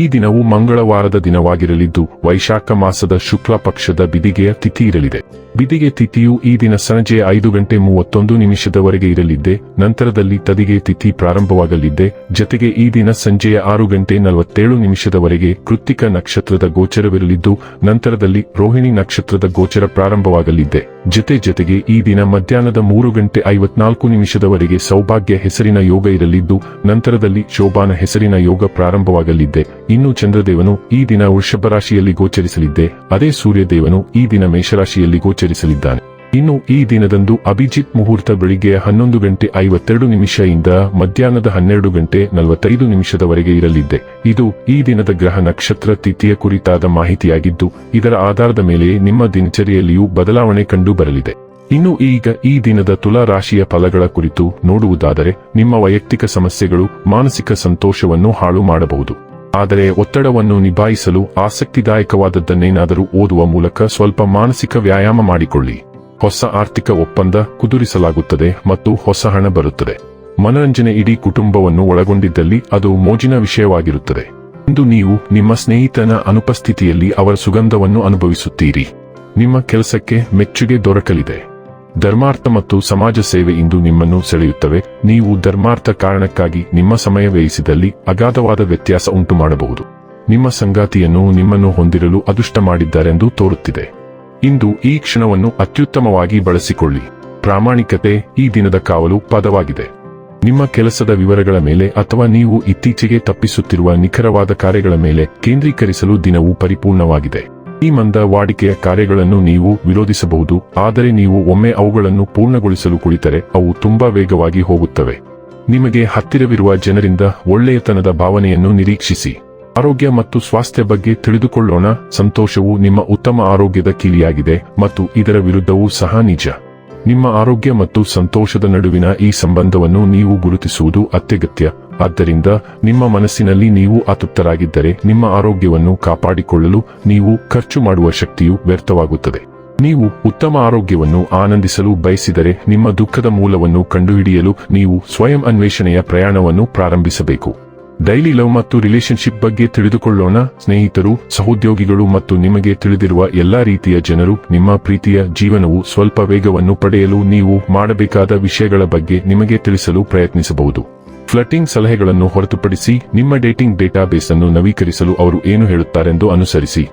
ಈ ದಿನವು ಮಂಗಳವಾರದ ದಿನವಾಗಿರಲಿದ್ದು, ವೈಶಾಖ ಮಾಸದ ಶುಕ್ಲ ಪಕ್ಷದ ಬಿದಿಗೆಯ ತಿಥಿ ಇರಲಿದೆ. ಬಿದಿಗೆ ತಿಥಿಯು ಈ ದಿನ ಸಂಜೆ ಐದು ಗಂಟೆ ಮೂವತ್ತೊಂದು ನಿಮಿಷದವರೆಗೆ ಇರಲಿದ್ದೆ, ನಂತರದಲ್ಲಿ ತದಿಗೆ ತಿಥಿ ಪ್ರಾರಂಭವಾಗಲಿದ್ದೆ, ಜತೆಗೆ ಈ ದಿನ ಸಂಜೆಯ ಆರು ಗಂಟೆ ನಲವತ್ತೇಳು ನಿಮಿಷದವರೆಗೆ ಕೃತಿಕ ನಕ್ಷತ್ರದ ಗೋಚರವಿರಲಿದ್ದು, ನಂತರದಲ್ಲಿ ರೋಹಿಣಿ ನಕ್ಷತ್ರದ ಗೋಚರ ಪ್ರಾರಂಭವಾಗಲಿದ್ದೆ. ಜತೆ ಜತೆಗೆ ಈ ದಿನ ಮಧ್ಯಾಹ್ನದ ಮೂರು ಗಂಟೆ ಐವತ್ನಾಲ್ಕು ನಿಮಿಷದವರೆಗೆ ಸೌಭಾಗ್ಯ ಹೆಸರಿನ ಯೋಗ ಇರಲಿದ್ದು, ನಂತರದಲ್ಲಿ ಶೋಭಾನ ಹೆಸರಿನ ಯೋಗ ಪ್ರಾರಂಭವಾಗಲಿದ್ದೆ. ಇನ್ನು ಚಂದ್ರದೇವನು ಈ ದಿನ ವೃಷಭ ರಾಶಿಯಲ್ಲಿ ಗೋಚರಿಸಲಿದ್ದೆ. ಅದೇ ಸೂರ್ಯದೇವನು ಈ ದಿನ ಮೇಷರಾಶಿಯಲ್ಲಿ ಗೋಚರಿಸಲಿದ್ದಾನೆ. ಇನ್ನು ಈ ದಿನದಂದು ಅಭಿಜಿತ್ ಮುಹೂರ್ತ ಬೆಳಿಗ್ಗೆ ಹನ್ನೊಂದು ಗಂಟೆ ಐವತ್ತೆರಡು ನಿಮಿಷದಿಂದ ಮಧ್ಯಾಹ್ನದ ಹನ್ನೆರಡು ಗಂಟೆ ನಲವತ್ತೈದು ನಿಮಿಷದವರೆಗೆ ಇರಲಿದ್ದೆ. ಇದು ಈ ದಿನದ ಗ್ರಹ ನಕ್ಷತ್ರ ತಿಥಿಯ ಕುರಿತಾದ ಮಾಹಿತಿಯಾಗಿದ್ದು, ಇದರ ಆಧಾರದ ಮೇಲೆ ನಿಮ್ಮ ದಿನಚರಿಯಲ್ಲಿಯೂ ಬದಲಾವಣೆ ಕಂಡು ಬರಲಿದೆ. ಇನ್ನು ಈಗ ಈ ದಿನದ ತುಲಾ ರಾಶಿಯ ಫಲಗಳ ಕುರಿತು ನೋಡುವುದಾದರೆ, ನಿಮ್ಮ ವೈಯಕ್ತಿಕ ಸಮಸ್ಯೆಗಳು, ಮಾನಸಿಕ ಸಂತೋಷವನ್ನು ಹಾಳು ಮಾಡಬಹುದು. ಆದರೆ ಒತ್ತಡವನ್ನು ನಿಭಾಯಿಸಲು ಆಸಕ್ತಿದಾಯಕವಾದದ್ದನ್ನೇನಾದರೂ ಓದುವ ಮೂಲಕ ಸ್ವಲ್ಪ ಮಾನಸಿಕ ವ್ಯಾಯಾಮ ಮಾಡಿಕೊಳ್ಳಿ. ಹೊಸ ಆರ್ಥಿಕ ಒಪ್ಪಂದ ಕುದುರಿಸಲಾಗುತ್ತದೆ ಮತ್ತು ಹೊಸ ಹಣ ಬರುತ್ತದೆ. ಮನರಂಜನೆ ಇಡೀ ಕುಟುಂಬವನ್ನು ಒಳಗೊಂಡಿದ್ದಲ್ಲಿ ಅದು ಮೋಜಿನ ವಿಷಯವಾಗಿರುತ್ತದೆ. ಇಂದು ನೀವು ನಿಮ್ಮ ಸ್ನೇಹಿತನ ಅನುಪಸ್ಥಿತಿಯಲ್ಲಿ ಅವರ ಸುಗಂಧವನ್ನು ಅನುಭವಿಸುತ್ತೀರಿ. ನಿಮ್ಮ ಕೆಲಸಕ್ಕೆ ಮೆಚ್ಚುಗೆ ದೊರಕಲಿದೆ. ಧರ್ಮಾರ್ಥ ಮತ್ತು ಸಮಾಜ ಸೇವೆ ಇಂದು ನಿಮ್ಮನ್ನು ಸೆಳೆಯುತ್ತವೆ. ನೀವು ಧರ್ಮಾರ್ಥ ಕಾರಣಕ್ಕಾಗಿ ನಿಮ್ಮ ಸಮಯ ವ್ಯಯಿಸಿದಲ್ಲಿ ಅಗಾಧವಾದ ವ್ಯತ್ಯಾಸ ಉಂಟು ಮಾಡಬಹುದು ನಿಮ್ಮ ಸಂಗಾತಿಯನ್ನು ನಿಮ್ಮನ್ನು ಹೊಂದಿರಲು ಅದೃಷ್ಟ ಮಾಡಿದ್ದಾರೆಂದು ತೋರುತ್ತಿದೆ. ಇಂದು ಈ ಕ್ಷಣವನ್ನು ಅತ್ಯುತ್ತಮವಾಗಿ ಬಳಸಿಕೊಳ್ಳಿ. ಪ್ರಾಮಾಣಿಕತೆ ಈ ದಿನದ ಕಾವಲು ಪದವಾಗಿದೆ. ನಿಮ್ಮ ಕೆಲಸದ ವಿವರಗಳ ಮೇಲೆ ಅಥವಾ ನೀವು ಇತ್ತೀಚೆಗೆ ತಪ್ಪಿಸುತ್ತಿರುವ ನಿಖರವಾದ ಕಾರ್ಯಗಳ ಮೇಲೆ ಕೇಂದ್ರೀಕರಿಸಲು ದಿನವು ಪರಿಪೂರ್ಣವಾಗಿದೆ. ಈ ಮಂದ ವಾಡಿಕೆಯ ಕಾರ್ಯಗಳನ್ನು ನೀವು ವಿರೋಧಿಸಬಹುದು, ಆದರೆ ನೀವು ಒಮ್ಮೆ ಅವುಗಳನ್ನು ಪೂರ್ಣಗೊಳಿಸಲು ಕುಳಿತರೆ ಅವು ತುಂಬಾ ವೇಗವಾಗಿ ಹೋಗುತ್ತವೆ. ನಿಮಗೆ ಹತ್ತಿರವಿರುವ ಜನರಿಂದ ಒಳ್ಳೆಯತನದ ಭಾವನೆಯನ್ನು ನಿರೀಕ್ಷಿಸಿ. ಆರೋಗ್ಯ ಮತ್ತು ಸ್ವಾಸ್ಥ್ಯ ಬಗ್ಗೆ ತಿಳಿದುಕೊಳ್ಳೋಣ, ಸಂತೋಷವು ನಿಮ್ಮ ಉತ್ತಮ ಆರೋಗ್ಯದ ಕೀಲಿಯಾಗಿದೆ ಮತ್ತು ಇದರ ವಿರುದ್ಧವೂ ಸಹ ನಿಜ. ನಿಮ್ಮ ಆರೋಗ್ಯ ಮತ್ತು ಸಂತೋಷದ ನಡುವಿನ ಈ ಸಂಬಂಧವನ್ನು ನೀವು ಗುರುತಿಸುವುದು ಅತ್ಯಗತ್ಯ. ಆದ್ದರಿಂದ ನಿಮ್ಮ ಮನಸ್ಸಿನಲ್ಲಿ ನೀವು ಅತೃಪ್ತರಾಗಿದ್ದರೆ ನಿಮ್ಮ ಆರೋಗ್ಯವನ್ನು ಕಾಪಾಡಿಕೊಳ್ಳಲು ನೀವು ಖರ್ಚು ಮಾಡುವ ಶಕ್ತಿಯು ವ್ಯರ್ಥವಾಗುತ್ತದೆ. ನೀವು ಉತ್ತಮ ಆರೋಗ್ಯವನ್ನು ಆನಂದಿಸಲು ಬಯಸಿದರೆ ನಿಮ್ಮ ದುಃಖದ ಮೂಲವನ್ನು ಕಂಡುಹಿಡಿಯಲು ನೀವು ಸ್ವಯಂ ಅನ್ವೇಷಣೆಯ ಪ್ರಯಾಣವನ್ನು ಪ್ರಾರಂಭಿಸಬೇಕು. ಡೈಲಿ ಲವ್ ಮತ್ತು ರಿಲೇಶನ್ಶಿಪ್ ಬಗ್ಗೆ ತಿಳಿದುಕೊಳ್ಳೋಣ. ಸ್ನೇಹಿತರು, ಸಹೋದ್ಯೋಗಿಗಳು ಮತ್ತು ನಿಮಗೆ ತಿಳಿದಿರುವ ಎಲ್ಲಾ ರೀತಿಯ ಜನರು, ನಿಮ್ಮ ಪ್ರೀತಿಯ ಜೀವನವು ಸ್ವಲ್ಪ ವೇಗವನ್ನು ಪಡೆಯಲು ನೀವು ಮಾಡಬೇಕಾದ ವಿಷಯಗಳ ಬಗ್ಗೆ ನಿಮಗೆ ತಿಳಿಸಲು ಪ್ರಯತ್ನಿಸಬಹುದು. ಫ್ಲಟಿಂಗ್ ಸಲಹೆಗಳನ್ನು ಹೊರತುಪಡಿಸಿ ನಿಮ್ಮ ಡೇಟಿಂಗ್ ಡೇಟಾಬೇಸ್ ಅನ್ನು ನವೀಕರಿಸಲು ಅವರು ಏನು ಹೇಳುತ್ತಾರೆಂದು ಅನುಸರಿಸಿ.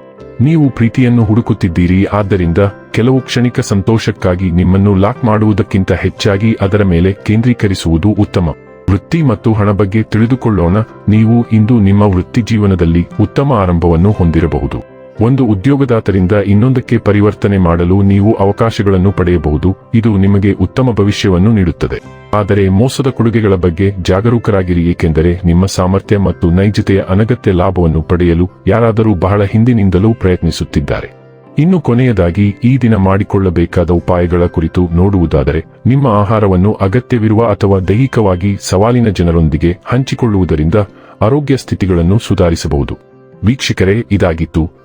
ನೀವು ಪ್ರೀತಿಯನ್ನು ಹುಡುಕುತ್ತಿದ್ದೀರಿ, ಆದ್ದರಿಂದ ಕೆಲವು ಕ್ಷಣಿಕ ಸಂತೋಷಕ್ಕಾಗಿ ನಿಮ್ಮನ್ನು ಲಾಕ್ ಮಾಡುವುದಕ್ಕಿಂತ ಹೆಚ್ಚಾಗಿ ಅದರ ಮೇಲೆ ಕೇಂದ್ರೀಕರಿಸುವುದು ಉತ್ತಮ. ವೃತ್ತಿ ಮತ್ತು ಹಣ ಬಗ್ಗೆ ತಿಳಿದುಕೊಳ್ಳೋಣ, ನೀವು ಇಂದು ನಿಮ್ಮ ವೃತ್ತಿ ಜೀವನದಲ್ಲಿ ಉತ್ತಮ ಆರಂಭವನ್ನು ಹೊಂದಿರಬಹುದು. ಒಂದು ಉದ್ಯೋಗದಾತರಿಂದ ಇನ್ನೊಂದಕ್ಕೆ ಪರಿವರ್ತನೆ ಮಾಡಲು ನೀವು ಅವಕಾಶಗಳನ್ನು ಪಡೆಯಬಹುದು, ಇದು ನಿಮಗೆ ಉತ್ತಮ ಭವಿಷ್ಯವನ್ನು ನೀಡುತ್ತದೆ. ಆದರೆ ಮೋಸದ ಕೊಡುಗೆಗಳ ಬಗ್ಗೆ ಜಾಗರೂಕರಾಗಿರಿ, ಏಕೆಂದರೆ ನಿಮ್ಮ ಸಾಮರ್ಥ್ಯ ಮತ್ತು ನೈಜತೆಯ ಅನಗತ್ಯ ಲಾಭವನ್ನು ಪಡೆಯಲು ಯಾರಾದರೂ ಬಹಳ ಹಿಂದಿನಿಂದಲೂ ಪ್ರಯತ್ನಿಸುತ್ತಿದ್ದಾರೆ. ಇನ್ನು ಕೊನೆಯದಾಗಿ, ಈ ದಿನ ಮಾಡಿಕೊಳ್ಳಬೇಕಾದ ಉಪಾಯಗಳ ಕುರಿತು ನೋಡುವುದಾದರೆ, ನಿಮ್ಮ ಆಹಾರವನ್ನು ಅಗತ್ಯವಿರುವ ಅಥವಾ ದೈಹಿಕವಾಗಿ ಸವಾಲಿನ ಜನರೊಂದಿಗೆ ಹಂಚಿಕೊಳ್ಳುವುದರಿಂದ ಆರೋಗ್ಯ ಸ್ಥಿತಿಗಳನ್ನು ಸುಧಾರಿಸಬಹುದು. ವೀಕ್ಷಕರೇ, ಇದಾಗಿತ್ತು